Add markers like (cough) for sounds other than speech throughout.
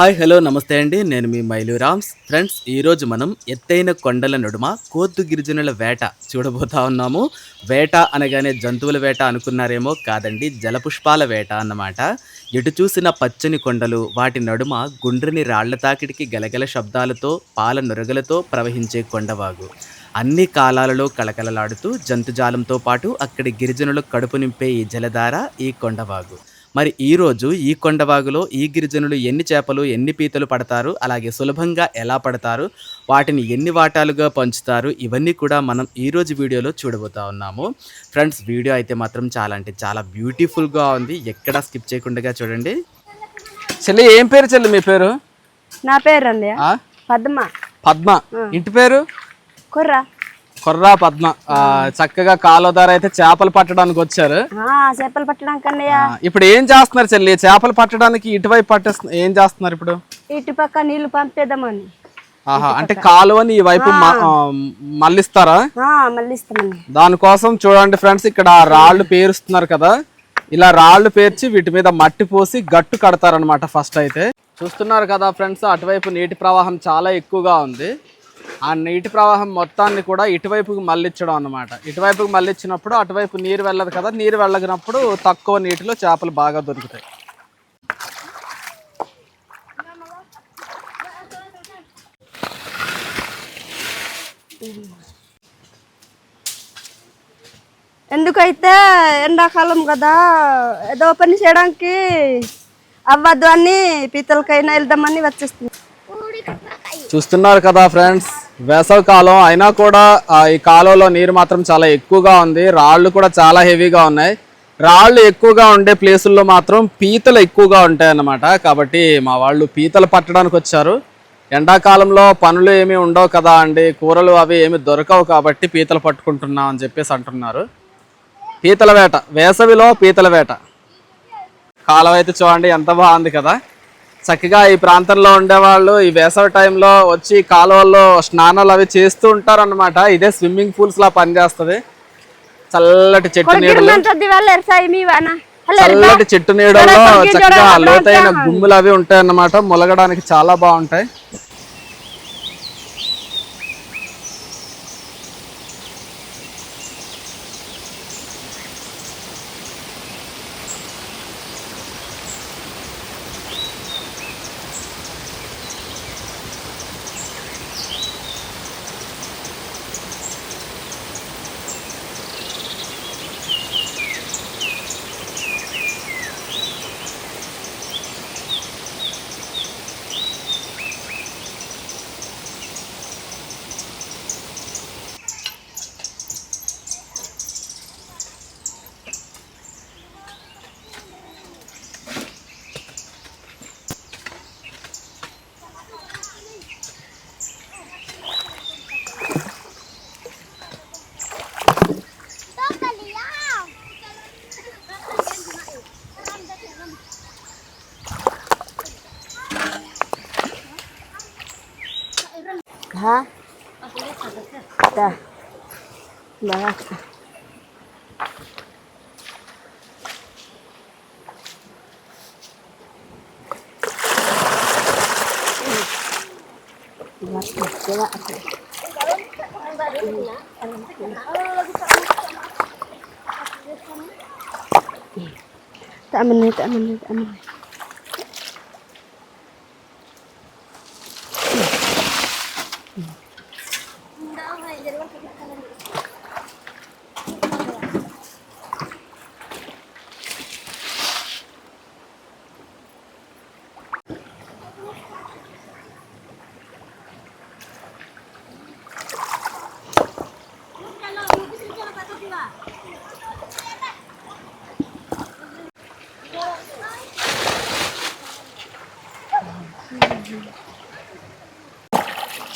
Hi hello నమస్తే అండి. నేను మీ మైలు రామ్స్. ఫ్రెండ్స్ ఈరోజు మనం ఎత్తైన కొండల నడుమ కోద్దు గిరిజనుల వేట చూడబోతా ఉన్నాము. వేట అనగానే జంతువుల వేట అనుకున్నారేమో కాదండి జలపుష్పాల వేట అన్నమాట. ఎటు చూసిన పచ్చని కొండలు వాటి నడుమ గుండ్రని రాళ్ళ తాకిడికి గలగల శబ్దాలతో పాల నురగలతో ప్రవహించే కొండవాగు. అన్ని కాలాలలో కళకళలాడుతూ జంతుజాలంతో పాటు అక్కడి గిరిజనులు కడుపు నింపే ఈ జలధార ఈ కొండవాగు. మరి ఈరోజు ఈ కొండవాగులో ఈ గిరిజనులు ఎన్ని చేపలు ఎన్ని పీతలు పడతారు అలాగే సులభంగా ఎలా పడతారు వాటిని ఎన్ని వాటాలుగా పంచుతారు ఇవన్నీ కూడా మనం ఈరోజు వీడియోలో చూడబోతా ఉన్నాము. ఫ్రెండ్స్ వీడియో అయితే మాత్రం చాలా అంటే చాలా బ్యూటిఫుల్గా ఉంది. ఎక్కడా స్కిప్ చేయకుండా చూడండి. చెల్లి ఏం పేరు చెల్లి మీ పేరు? నా పేరు అండి ఆ? పద్మ. పద్మ. ఇంటి పేరు? కుర్ర. కొర్రా పద్మ. చక్కగా కాలువ అయితే చేపలు పట్టడానికి వచ్చారు. చేపలు పట్టడానికి ఇప్పుడు ఏం చేస్తున్నారు చెల్లి? చేపలు పట్టడానికి ఇటువైపు పట్టేస్తున్నారు ఏం చేస్తున్నారు ఇప్పుడు? ఇటు పక్క నీళ్ళు పంపేద్దామని. ఆహా అంటే కాలువని ఈ వైపు మళ్ళిస్తారా? దానికోసం చూడండి ఫ్రెండ్స్ ఇక్కడ రాళ్ళు పేరుస్తున్నారు కదా. ఇలా రాళ్ళు పేర్చి వీటి మీద మట్టి పోసి గట్టు కడతారనమాట ఫస్ట్ అయితే. చూస్తున్నారు కదా ఫ్రెండ్స్ అటువైపు నీటి ప్రవాహం చాలా ఎక్కువగా ఉంది. ఆ నీటి ప్రవాహం మొత్తాన్ని కూడా ఇటువైపుకి మళ్ళించడం అన్నమాట. ఇటువైపుకి మళ్ళించినప్పుడు అటువైపు నీరు వెళ్ళదు కదా నీరు వెళ్ళగినప్పుడు తక్కువ నీటిలో చేపలు బాగా దొరుకుతాయి. ఎందుకైతే ఎండాకాలం కదా ఏదో పని చేయడానికి అవ్వద్దు అని పీతలకైనా వెళ్దామని వచ్చేస్తుంది చూస్తున్నారు కదా ఫ్రెండ్స్ వేసవి కాలం అయినా కూడా ఈ కాలువలో నీరు మాత్రం చాలా ఎక్కువగా ఉంది. రాళ్ళు కూడా చాలా హెవీగా ఉన్నాయి. రాళ్ళు ఎక్కువగా ఉండే ప్లేసుల్లో మాత్రం పీతలు ఎక్కువగా ఉంటాయన్నమాట. కాబట్టి మా వాళ్ళు పీతలు పట్టడానికి వచ్చారు. ఎండాకాలంలో పనులు ఏమీ ఉండవు కదా అండి. కూరలు అవి ఏమి దొరకవు కాబట్టి పీతలు పట్టుకుంటున్నాం అని చెప్పేసి అంటున్నారు. పీతల వేట వేసవిలో పీతల వేట. కాలం అయితే చూడండి ఎంత బాగుంది కదా. చక్కగా ఈ ప్రాంతంలో ఉండేవాళ్ళు. ఈ వేసవి టైంలో వచ్చి కాలువల్లో స్నానాలు అవి చేస్తూ ఉంటారు అనమాట ఇదే స్విమ్మింగ్ పూల్స్ లా పనిచేస్తుంది. చల్లటి చెట్టు నీడలు. చల్లటి చెట్టు నీడల్లో చక్కగా లోతైన గుమ్ములు అవి ఉంటాయి అన్నమాట మొలగడానికి చాలా బాగుంటాయి. Masih kira aku. Tak aman, tak aman, tak aman.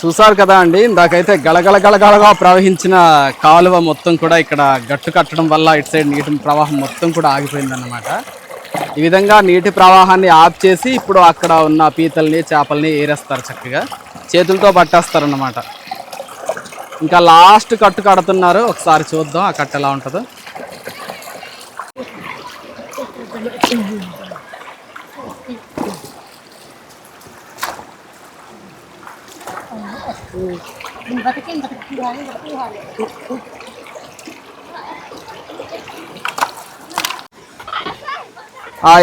చూసారు కదా అండి. ఇందాకైతే గలగలగలగలగా ప్రవహించిన కాలువ మొత్తం కూడా ఇక్కడ గట్టు కట్టడం వల్ల ఇటు సైడ్ నీటి ప్రవాహం మొత్తం కూడా ఆగిపోయిందన్నమాట. ఈ విధంగా నీటి ప్రవాహాన్ని ఆఫ్ చేసి ఇప్పుడు అక్కడ ఉన్న పీతల్ని చేపల్ని ఏరేస్తారు చక్కగా. చేతులతో పట్టేస్తారన్నమాట. ఇంకా లాస్ట్ కట్టు కడుతున్నారు. ఒకసారి చూద్దాం ఆ కట్టు ఎలా ఉంటుందో.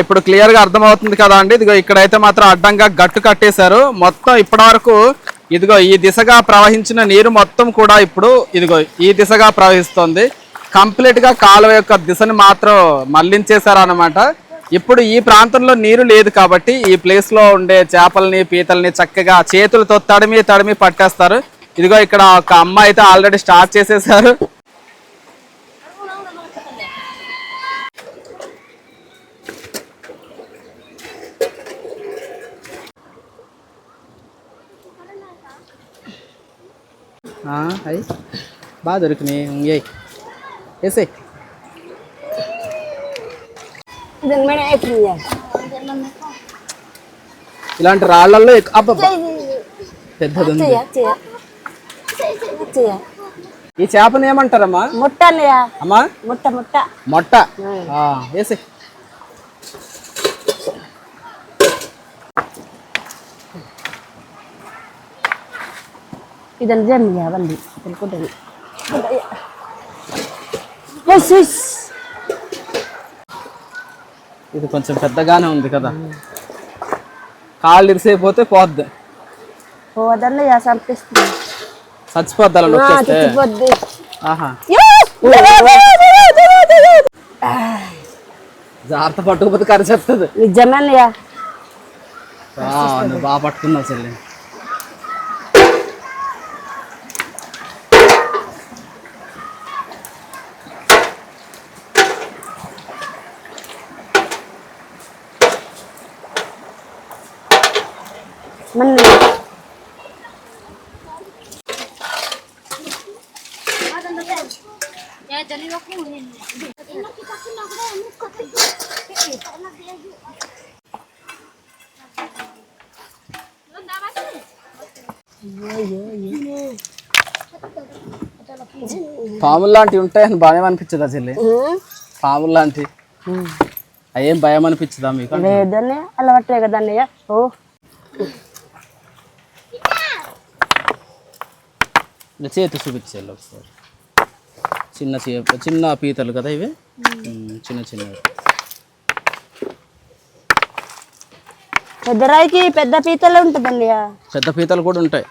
ఇప్పుడు క్లియర్గా అర్థమవుతుంది కదా అండి. ఇదిగో ఇక్కడైతే మాత్రం అడ్డంగా గట్టు కట్టేశారు. మొత్తం ఇప్పటి వరకు ఇదిగో ఈ దిశగా ప్రవహించిన నీరు మొత్తం కూడా ఇప్పుడు ఇదిగో ఈ దిశగా ప్రవహిస్తుంది. కంప్లీట్గా కాలువ యొక్క దిశని మాత్రం మళ్ళించేశారు అనమాట ఇప్పుడు ఈ ప్రాంతంలో నీరు లేదు కాబట్టి ఈ ప్లేస్లో ఉండే చేపల్ని పీతల్ని చక్కగా చేతులతో తడిమి తడిమి పట్టేస్తారు. ఇదిగో ఇక్కడ ఒక అమ్మ అయితే ఆల్రెడీ స్టార్ట్ చేసేసారు. బాగా దొరికినాయి. ఇంకే వేసే ఇలాంటి రాళ్ళలో పెద్దది ఈ చేపను ఏమంటారమ్మా? ముట్ట అమ్మా? ముట్ట ముట్ట. మొట్ట. వేసి. ఇదంతా జర్నీ వండి తెలుకుంటుంది. ఇది కొంచెం పెద్దగానే ఉంది కదా కాళ్ళు ఇరిసైపోతే పోద్ది పోదల్లో చంపిస్తుంది చచ్చిపోద్ది అలా ఆహా జాగ్రత్త పట్టుకుపోతే కరిచేస్తుంది నిజమేనయ్యా బాగా పట్టుకున్నావు చెల్లి మన పాములు లాంటివి ఉంటాయని భయం అనిపించదా చెల్లి? పాములు లాంటివి అయ్యేం భయం అనిపించదా మీకు లేదన్నయ్య అలవాటే కదన్నయ్య ఓ. ఇలా చేతి చూపించాలి ఒకసారి. చిన్న చేప చిన్న పీతలు కదా ఇవి? చిన్న చిన్నవి. పెద్ద రాయికి పెద్ద పీతలే ఉంటుందన్నయ్య పెద్ద పీతలు కూడా ఉంటాయి.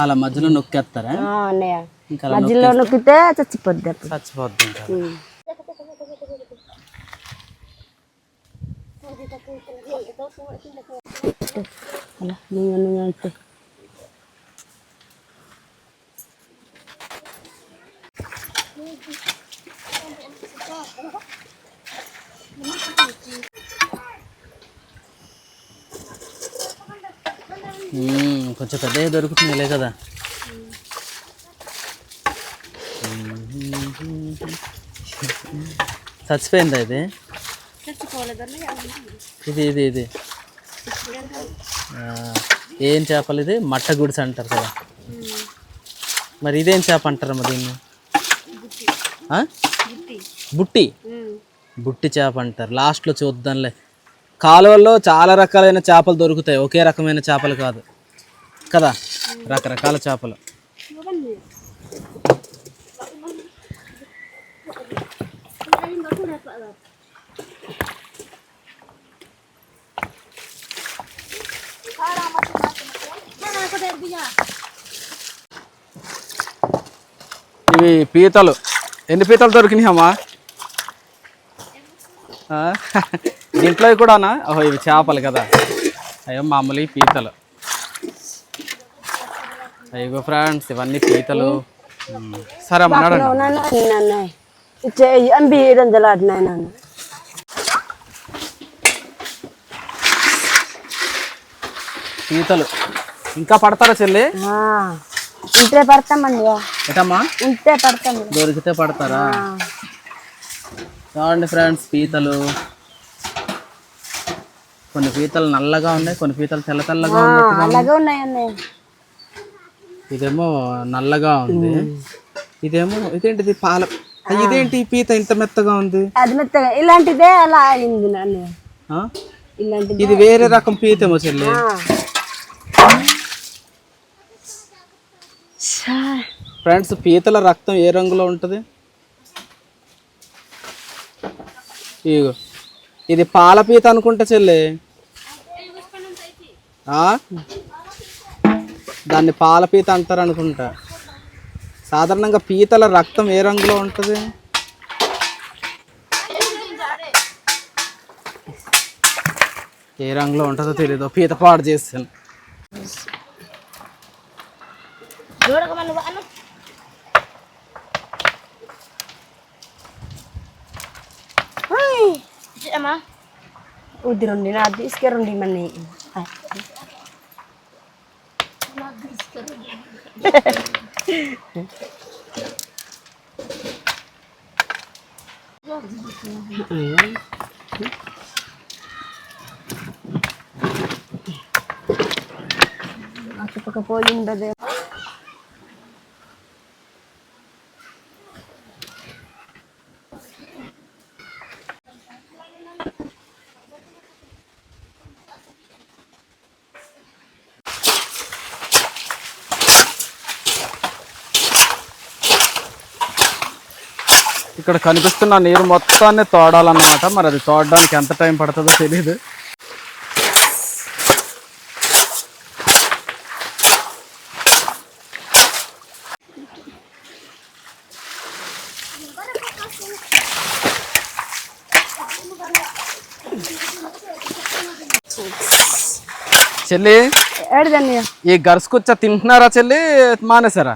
అలా మధ్యలో నొక్కేస్తారా? మధ్యలో నొక్కితే చచ్చిపోద్ది చచ్చిపోద్ది ఇంకా అలా నువ్వు నువ్వు అయితే ఉమ్, కొంచెం పెద్దగా లే కదా. చచ్చిపోయిందా ఇది? ఇది ఇది ఇది. ఏం చేపలు ఇది? మట్ట గుడిస అంటారు కదా. మరి ఇదేం చేప అంటారు మరి దీన్ని బుట్టి. బుట్టి చేప అంటారు. లాస్ట్లో చూద్దాంలే. కాలువల్లో చాలా రకాలైన చేపలు దొరుకుతాయి. ఒకే రకమైన చేపలు కాదు. కదా? రకరకాల చేపలు. ఇవి పీతలు. ఎన్ని పీతలు దొరికినాయి అమ్మా? ఆ? (laughs) దీంట్లో కూడానా? ఓహో ఇవి చేపలు కదా. అయ్యో మామూలు పీతలు. అయ్యో ఫ్రెండ్స్ ఇవన్నీ పీతలు. సరే అమ్మ నడండి నన్ను. పీతలు. ఇంకా పడతారా చెల్లి? ఉంటే పడతామన్నయ్య ఎటమ్మా ఉంటే పడతాం దొరికితే పడతారా? చూడండి ఫ్రెండ్స్ పీతలు. కొన్ని పీతలు నల్లగా ఉన్నాయి కొన్ని పీతలు తెల్ల తెల్లగా ఉన్నాయి. ఇదేమో నల్లగా ఉంది. ఇదేమో ఇదేంటిది పాల ఇదేంటి పీత ఇంత మెత్తగా ఉంది? అది మెత్తగా ఇలాంటిదే అలా అయింది? ఇలాంటిది ఇది వేరే రకం పీతేమో చెల్లి. ఫ్రెండ్స్ పీతల రక్తం ఏ రంగులో ఉంటుంది? ఇగో. ఇది పాల పీత అనుకుంటా చెల్లి. దాన్ని పాల పీత అంటారు అనుకుంటా. సాధారణంగా పీతల రక్తం ఏ రంగులో ఉంటుంది? ఏ రంగులో ఉంటుందో తెలీదు. పీత పాడు చేస్తాను. udiron din na iskiron di man ni. Ay. Ayan. Ako pagkapuling dada. ఇక్కడ కనిపిస్తున్న నీరు మొత్తాన్ని తోడాలన్నమాట. మరి అది తోడడానికి ఎంత టైం పడుతుందో తెలియదు చెల్లి ఈ గరుసుకొచ్చ తింటున్నారా చెల్లి? మానేసారా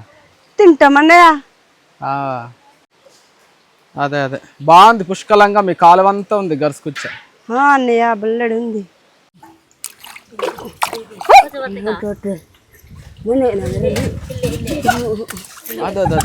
తింటామన్నయ్య ఆ. అదే అదే. బాగుంది పుష్కలంగా మీ కాలువంతా ఉంది గరుసుకొచ్చ ఆ, అన్నయ్య బల్లెడు ఉంది. అదే అదే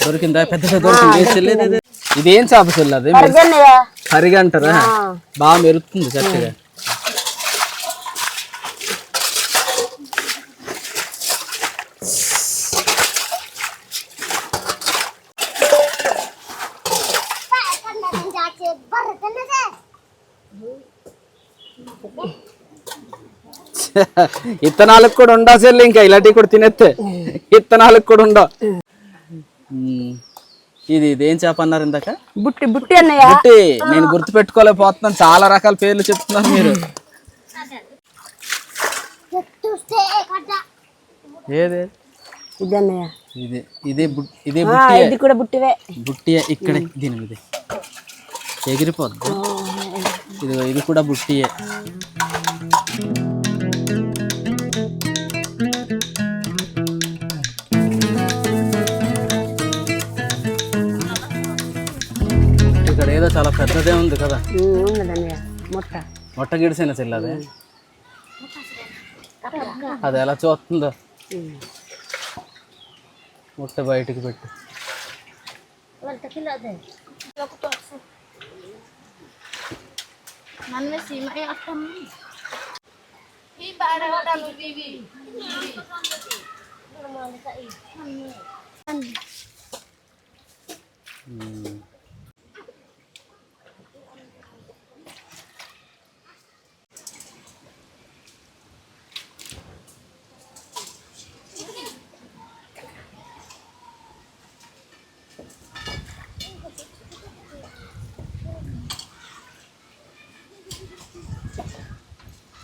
దొరికిందా? పెద్ద పెద్ద దొరికింది? ఇది? ఇదేం చేప చెల్లి అది అన్నయ్య కరిగా అంటారా బాగా మెరుస్తుంది చక్కగా ఇత్తనాలకు కూడా ఉండా చెల్లి ఇంకా ఇలాంటివి కూడా తినేస్తే ఇత్తనాలకు కూడా ఉండవు ఉమ్. ఇది ఇదేం చేప అన్నారు ఇందాక? బుట్టి బుట్టి అన్నయ్య. బుట్టి. నేను గుర్తు పెట్టుకోలేకపోతున్నాను చాలా రకాల పేర్లు చెప్తున్నారు మీరు. ఏది? ఇది అన్నయ్య. ఇది ఇదే బుట్ ఇదే ఆ, బుట్టి ఇది కూడా బుట్టివే. బుట్టి ఇక్కడే దీని మీద ఎగిరిపోద్ది. ఇది ఇది కూడా బుట్టియే. ఏదో చాలా పెద్దదే ఉంది కదా. మొట్ట. మొట్ట గిడిసిన చెల్లదే. అది ఎలా చూస్తుందో. ముట్ట బయటికి పెట్టు.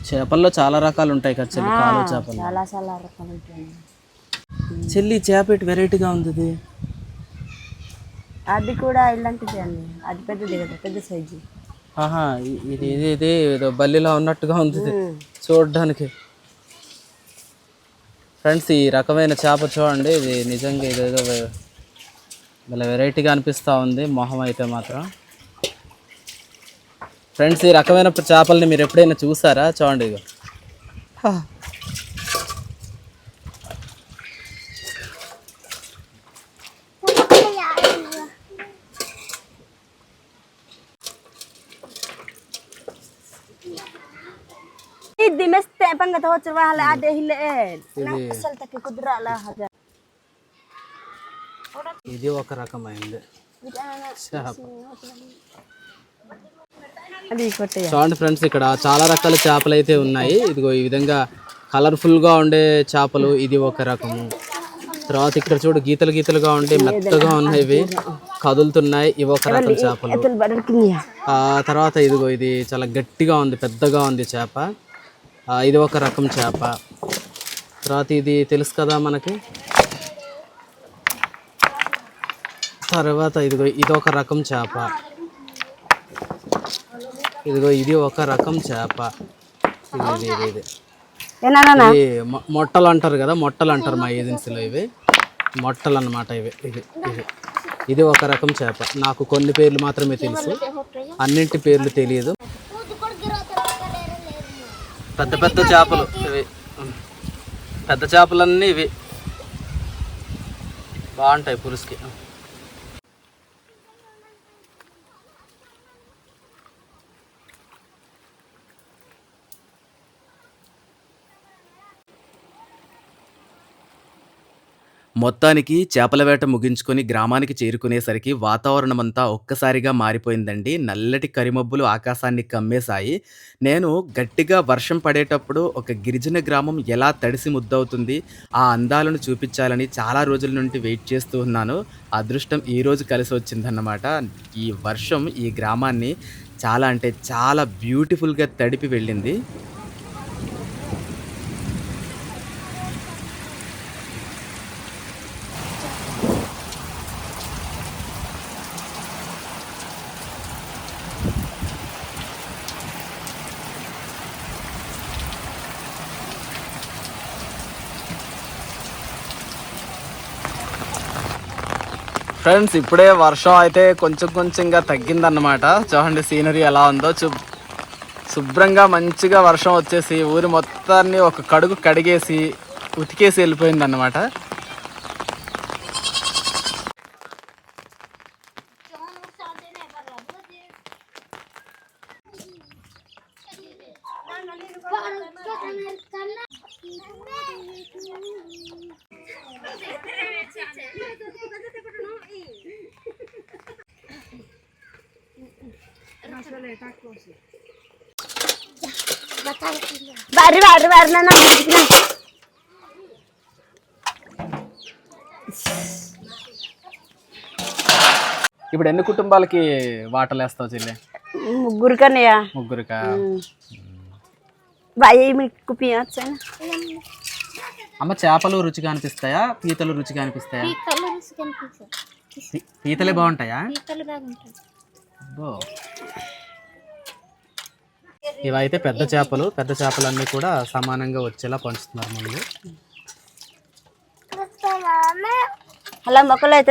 చేపల్లో చాలా రకాలు ఉంటాయి కదా చెల్లి కాలువ చేపలు. చాలా చాలా రకాలు ఉంటాయి. చెల్లి చేప ఇటు వెరైటీగా ఉంది అది కూడా ఇలాంటిది అన్నయ్య అది పెద్దది కదా పెద్ద సైజు. ఆహా ఇది ఇది ఇది ఏదో బల్లిలా ఉన్నట్టుగా ఉంది చూడడానికి. ఫ్రెండ్స్ ఈ రకమైన చేప చూడండి. ఇది నిజంగా ఇదేదో భలే వెరైటీగా అనిపిస్తూ ఉంది. మొహం అయితే మాత్రం. ఫ్రెండ్స్ ఈ రకమైన చేపల్ని మీరు ఎప్పుడైనా చూసారా? చూడండి ఇగో హా. ఇది ఒక రకమైంది. చేప. చూడండి ఫ్రెండ్స్ ఇక్కడ చాలా రకాల చేపలు అయితే ఉన్నాయి. ఇదిగో ఈ విధంగా కలర్ఫుల్గా ఉండే చేపలు ఇది ఒక రకము. తర్వాత ఇక్కడ చూడు గీతలు గీతలుగా ఉండి మెత్తగా ఉన్నాయి ఇవి కదులుతున్నాయి. ఇవి ఒక రకం చేపలు. తర్వాత ఇదిగో ఇది చాలా గట్టిగా ఉంది పెద్దగా ఉంది చేప. ఇది ఒక రకం చేప. తర్వాత ఇది తెలుసు కదా మనకి? తర్వాత ఇదిగో ఇది ఒక రకం చేప. ఇదిగో ఇది ఒక రకం చేప. ఇది ఇది మొట్టలు అంటారు కదా మొట్టలు అంటారు మా ఏజెన్సీలో ఇవి. మొట్టలు అన్నమాట ఇవి ఇది ఇది ఇది ఒక రకం చేప. నాకు కొన్ని పేర్లు మాత్రమే తెలుసు. అన్నింటి పేర్లు తెలియదు. పెద్ద పెద్ద చేపలు ఇవి. పెద్ద చేపలన్నీ ఇవి. బాగుంటాయి పులుసుకి. మొత్తానికి చేపల వేట ముగించుకొని గ్రామానికి చేరుకునేసరికి వాతావరణం అంతా ఒక్కసారిగా మారిపోయిందండి. నల్లటి కరిమబ్బులు ఆకాశాన్ని కమ్మేశాయి. నేను గట్టిగా వర్షం పడేటప్పుడు ఒక గిరిజన గ్రామం ఎలా తడిసి ముద్దవుతుంది ఆ అందాలను చూపించాలని చాలా రోజుల నుండి వెయిట్ చేస్తూ ఉన్నాను. అదృష్టం ఈ రోజు కలిసి వచ్చిందన్నమాట. ఈ వర్షం ఈ గ్రామాన్ని చాలా అంటే చాలా బ్యూటిఫుల్గా తడిపి వెళ్ళింది. ఫ్రెండ్స్ ఇప్పుడే వర్షం అయితే కొంచెం కొంచెంగా తగ్గిందన్నమాట. చూడండి సీనరీ ఎలా ఉందో. చు శుభ్రంగా మంచిగా వర్షం వచ్చేసి ఊరి మొత్తాన్ని ఒక కడుగు కడిగేసి ఉతికేసి వెళ్ళిపోయిందన్నమాట. బారి నాన్న ఇప్పుడు ఎన్ని కుటుంబాలకి వాటలు వేస్తావు చెల్లి? ముగ్గురు కన్నయ్య ముగ్గురికా బాయ్ మీకు పియచ్చా అమ్మ చేపలు రుచిగా అనిపిస్తాయా? పీతలు రుచిగా అనిపిస్తాయా? పీతలు బాగుంటాయా? పీతలు బాగుంటాయి. అబ్బో. ఇవైతే పెద్ద చేపలు పెద్ద చేపలన్నీ కూడా సమానంగా వచ్చేలా పంచుతున్నారు ముందు. అలా మొక్కలు అయితే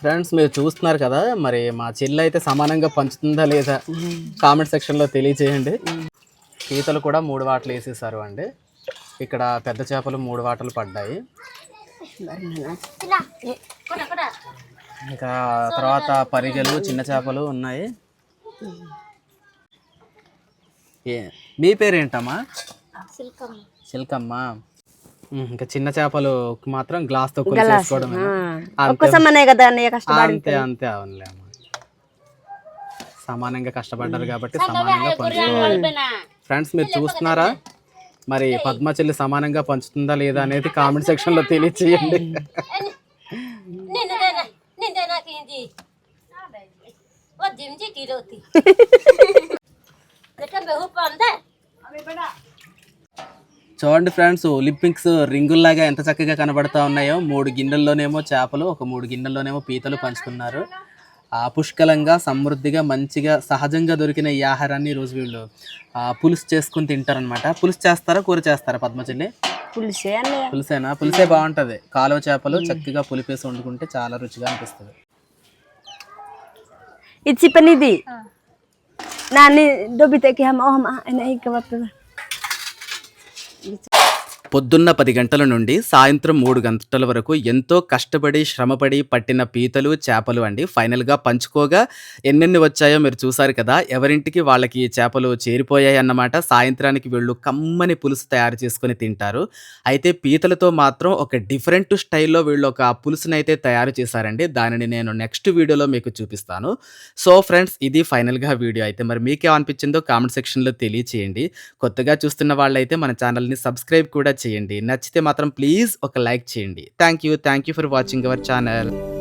ఫ్రెండ్స్ మీరు చూస్తున్నారు కదా మరి మా చెల్లి అయితే సమానంగా పంచుతుందా లేదా కామెంట్ సెక్షన్లో తెలియచేయండి పీతలు కూడా మూడు వాటలు వేసేసారు అండి. ఇక్కడ పెద్ద చేపలు మూడు వాటలు పడ్డాయి. ఇంకా తర్వాత పరిగెలు చిన్న చేపలు ఉన్నాయి. ఏ మీ పేరేంటమ్మా? సిల్కమ్మ. ఇంకా చిన్న చేపలు మాత్రం గ్లాస్తో కొలిసేసుకోవడం ఒక్కసమ్మనే కదా అన్నయ్య కష్టపడి అంతే అంతే అవునులే అమ్మ సమానంగా కష్టపడ్డారు కాబట్టి సమానంగా పంచుకోవాలి ఫ్రెండ్స్ మీరు చూస్తున్నారా? మరి పద్మ చెల్లి సమానంగా పంచుతుందా లేదా అనేది కామెంట్ సెక్షన్లో తెలియచేయండి. (laughs) చూడండి ఫ్రెండ్స్ ఒలింపిక్స్ రింగుల్లాగా ఎంత చక్కగా కనబడతా ఉన్నాయో. మూడు గిన్నెల్లోనేమో చేపలు ఒక మూడు గిన్నెల్లోనేమో పీతలు పంచుకున్నారు. ఆ పుష్కలంగా సమృద్ధిగా మంచిగా సహజంగా దొరికిన ఈ ఆహారాన్ని ఈరోజు వీళ్ళు ఆ, పులుసు చేసుకుని తింటారనమాట పులుసు చేస్తారా కూర చేస్తారా పద్మచెల్లి పులుసేనా? పులుసే బాగుంటది. కాలువ చేపలు చక్కగా పులిపేసి వండుకుంటే చాలా రుచిగా అనిపిస్తుంది. ఇది చిప్పనిది నాని డొబ్బితే కి హమ్ ఓహమ్ అయినా ఇక పొద్దున్న పది గంటల నుండి సాయంత్రం మూడు గంటల వరకు ఎంతో కష్టపడి శ్రమపడి పట్టిన పీతలు చేపలు అండి. ఫైనల్గా పంచుకోగా ఎన్నెన్ని వచ్చాయో మీరు చూసారు కదా. ఎవరింటికి వాళ్ళకి చేపలు చేరిపోయాయి అన్నమాట. సాయంత్రానికి వీళ్ళు కమ్మని పులుసు తయారు చేసుకొని తింటారు. అయితే పీతలతో మాత్రం ఒక డిఫరెంట్ స్టైల్లో వీళ్ళు ఒక పులుసుని అయితే తయారు చేశారండి. దానిని నేను నెక్స్ట్ వీడియోలో మీకు చూపిస్తాను. సో ఫ్రెండ్స్ ఇది ఫైనల్గా వీడియో. అయితే మరి మీకేమనిపించిందో కామెంట్ సెక్షన్లో తెలియచేయండి. కొత్తగా చూస్తున్న వాళ్ళైతే మన ఛానల్ని సబ్స్క్రైబ్ కూడా చేయండి. నచ్చితే మాత్రం ప్లీజ్ ఒక లైక్ చేయండి. Thank you thank you for watching our channel.